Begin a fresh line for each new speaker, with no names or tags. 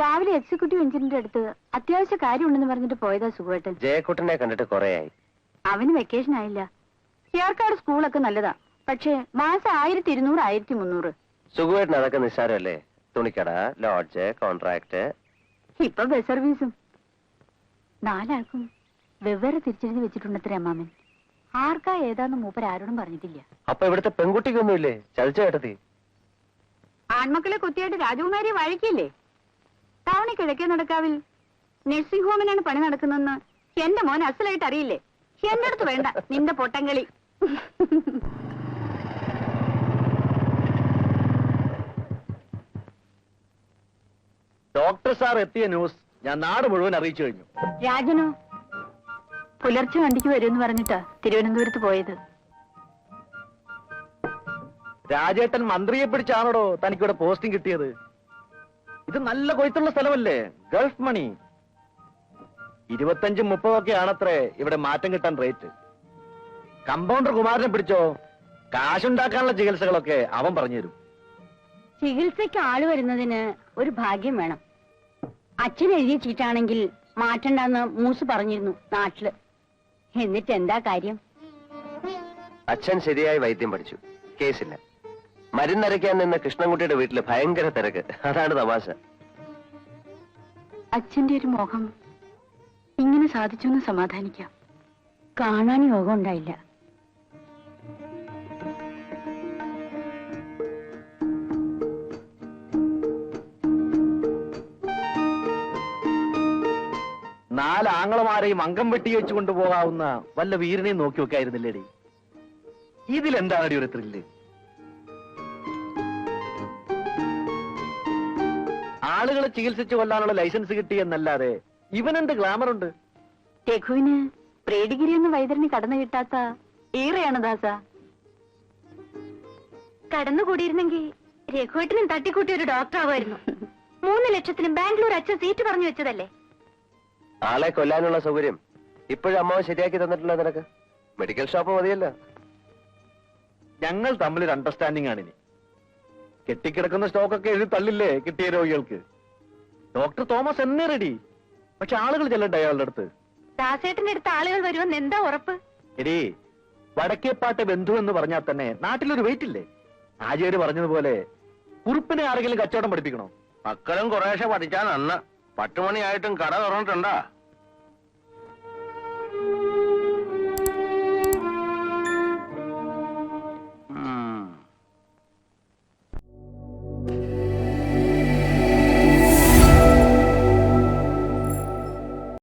രാവിലെ എക്സിക്യൂട്ടീവ് എഞ്ചിനീയറിന്റെ അടുത്ത് അത്യാവശ്യ കാര്യമുണ്ടെന്ന് പറഞ്ഞിട്ട് പോയതാ സുഖേട്ടൻ.
ജയക്കുട്ടനെ കണ്ടിട്ട് കൊറേയായി.
അവന് വെക്കേഷൻ ആയില്ല. ചേർക്കാട് സ്കൂളൊക്കെ നല്ലതാ. പക്ഷേ മാസം ആയിരത്തി ഇരുന്നൂറ് ആയിരത്തി മുന്നൂറ്.
സുഖമായിട്ടിന് അതൊക്കെ നിസ്സാരമല്ലേ? തുണിക്കട ലോഡ്ജ് കോൺട്രാക്ട്
ഇപ്പൊ ബസ് സർവീസും നാലാൾക്കും വെവ്വേറെ തിരിച്ചെഴുതി വെച്ചിട്ടുണ്ടത്രേ അമ്മാമൻ. ആർക്കാ ഏതാന്ന് മൂപ്പർ ആരോടും പറഞ്ഞിട്ടില്ല.
അപ്പൊ ഇവിടുത്തെ പെൺകുട്ടിക്കൊന്നുമില്ലേ? ചതിച്ച കേട്ടത്തി
ആൺമക്കളെ കുത്തിയായിട്ട് രാജകുമാരിയെ വഴക്കില്ലേ? ടൗണിൽ കിഴക്കേ നടക്കാവിൽ. നഴ്സിംഗ് ഹോമിനാണ് പണി നടക്കുന്നതെന്ന് എന്റെ മോൻ അസലായിട്ട് അറിയില്ലേ? എന്റെ അടുത്ത് വേണ്ട നിന്റെ പൊട്ടങ്കളി.
ഡോക്ടർ സാർ എത്തിയ ന്യൂസ് ഞാൻ നാട് മുഴുവൻ അറിയിച്ചു കഴിഞ്ഞു.
രാജനോ പുലർച്ചെ വണ്ടിക്ക് വരുമെന്ന് പറഞ്ഞിട്ടാ തിരുവനന്തപുരത്ത് പോയത്.
രാജേട്ടൻ മന്ത്രിയെ പിടിച്ചാണോടോ തനിക്കിവിടെ പോസ്റ്റിംഗ് കിട്ടിയത്? ഇത് നല്ല കൊയ്ത്തുള്ള സ്ഥലമല്ലേ? ഗൾഫ് മണി ഇരുപത്തഞ്ചും മുപ്പതൊക്കെ ആണത്രേ ഇവിടെ മാറ്റം കിട്ടാൻ റേറ്റ് കമ്പൗണ്ടർ കുമാരനെ പിടിച്ചോ? കാശുണ്ടാക്കാനുള്ള ചികിത്സകളൊക്കെ അവൻ പറഞ്ഞുതരും.
ചികിത്സയ്ക്ക് ആൾ വരുന്നതിന് ഒരു ഭാഗ്യം വേണം. അച്ഛൻ എഴുതിയ ചീട്ടാണെങ്കിൽ മാറ്റണ്ടെന്ന് മൂസ് പറഞ്ഞിരുന്നു നാട്ടിൽ. എന്നിട്ട് എന്താ കാര്യം?
അച്ഛൻ ശരിയായി വൈദ്യം പഠിച്ചു. കേസില്ല. മരുന്നരയ്ക്കാൻ നിന്ന കൃഷ്ണൻകുട്ടിയുടെ വീട്ടിൽ ഭയങ്കര തിരക്ക്. അതാണ് തമാശ.
അച്ഛന്റെ ഒരു മോഹം ഇങ്ങനെ സാധിച്ചു എന്ന് സമാധാനിക്കാം. കാണാൻ യോഗം ഉണ്ടായില്ല.
നാല് ആങ്ങളമാരെയും അംഗം വെട്ടി വെച്ച് കൊണ്ടുപോകാവുന്ന വല്ല വീരനെയും നോക്കി വെക്കായിരുന്നില്ലേടി ഇതിലെന്താണ് ഒരു ത്രില്ല്? ആളുകളെ ചികിത്സിച്ചു കൊല്ലാനുള്ള ലൈസൻസ് കിട്ടി എന്നല്ലാതെ ഇവനെന്ത് ഗ്ലാമർ ഉണ്ട്?
രഘുവിന് പ്രേഡിഗിരി ഒന്നും വൈദ്യരിന് കടന്നു കിട്ടാത്ത ഏറെയാണ് ദാസ. കടന്നുകൂടിയിരുന്നെങ്കിൽ രഘുവേട്ടനും തട്ടിക്കൂട്ടി ഒരു ഡോക്ടർ ആവുമായിരുന്നു. മൂന്ന് ലക്ഷത്തിന് ബാംഗ്ലൂർ അച്ഛൻ സീറ്റ് പറഞ്ഞു വെച്ചതല്ലേ?
ആളെ കൊല്ലാനുള്ള സൗകര്യം ഇപ്പോഴും അമ്മാവ് ശരിയാക്കി തന്നിട്ടില്ല നിനക്ക്? മെഡിക്കൽ ഷോപ്പ് മതിയല്ലോ.
ഞങ്ങൾ തമ്മിൽ ഒരു അണ്ടർസ്റ്റാൻഡിംഗ് ആണ് ഇനി. കെട്ടിക്കിടക്കുന്ന സ്റ്റോക്കൊക്കെ എഴുതി തള്ളില്ലേ കിട്ടിയ രോഗികൾക്ക്? ഡോക്ടർ തോമസ് എന്നേ റെഡി. പക്ഷെ ആളുകൾ ചെല്ലട്ടെ അയാളുടെ അടുത്ത്.
ദാസേട്ടന്റെ അടുത്ത് ആളുകൾ വരുമെന്ന് എന്താ ഉറപ്പ്?
എടി വടക്കേപ്പാട്ട് ബന്ധു എന്ന് പറഞ്ഞാൽ തന്നെ നാട്ടിലൊരു വെയിറ്റ് ഇല്ലേ ആചാര്യ പറഞ്ഞതുപോലെ കുറുപ്പിനെ ആരെങ്കിലും കച്ചവടം പഠിപ്പിക്കണോ?
മക്കളും കുറേശ്ശെ പഠിച്ചാൽ നന്ന്. പട്ടുമണിയായിട്ടും കട തുറന്നിട്ടുണ്ടാ.